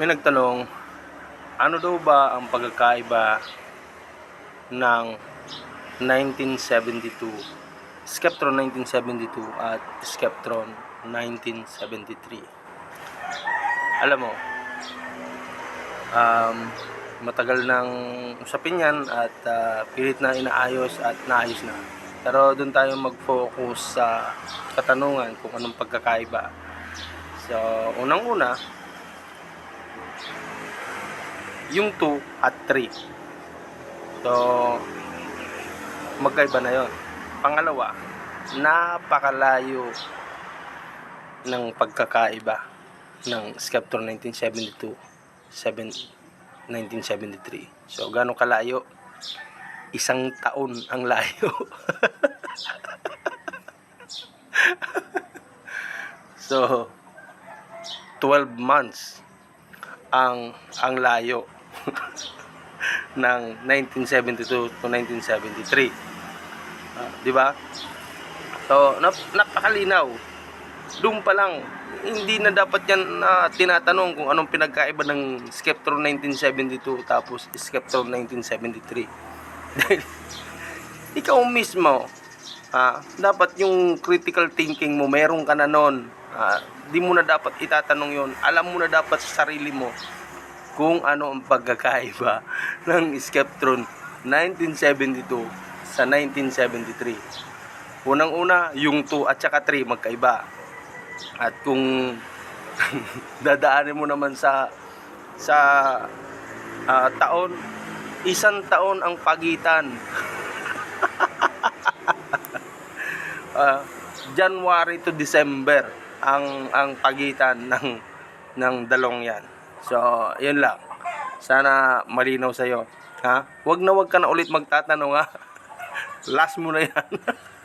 May nagtanong, ano daw ba ang pagkakaiba ng 1972, Skeptron 1972 at Skeptron 1973? Alam mo, um, matagal nang usapin yan at ah, pilit na inaayos at naayos na. Pero doon tayo mag-focus sa katanungan kung anong pagkakaiba. So, unang-una, yung 2 at 3. So, magkaiba na yon. Pangalawa, napakalayo ng pagkakaiba ng Skeptron 1972 7, 1973. So, gano'ng kalayo? Isang taon ang layo. so, 12 months ang ang layo ng 1972 to 1973. Ah, 'Di ba? So, nap napakalinaw. Doon pa lang hindi na dapat yan na tinatanong kung anong pinagkaiba ng Skeptron 1972 tapos Skeptron 1973. Dahil ikaw mismo, ah, dapat yung critical thinking mo, meron ka na nun. Ah, di mo na dapat itatanong yon Alam mo na dapat sa sarili mo kung ano ang pagkakaiba ng Skeptron 1972 sa 1973. Unang-una, yung 2 at saka 3 magkaiba. At kung dadaanin mo naman sa sa ah, taon, isang taon ang pagitan. Ah, January to December ang ang pagitan ng ng dalong 'yan. So, 'yun lang. Sana malinaw sa Ha? Wag na wag ka na ulit magtatanong ha. Last mo na 'yan.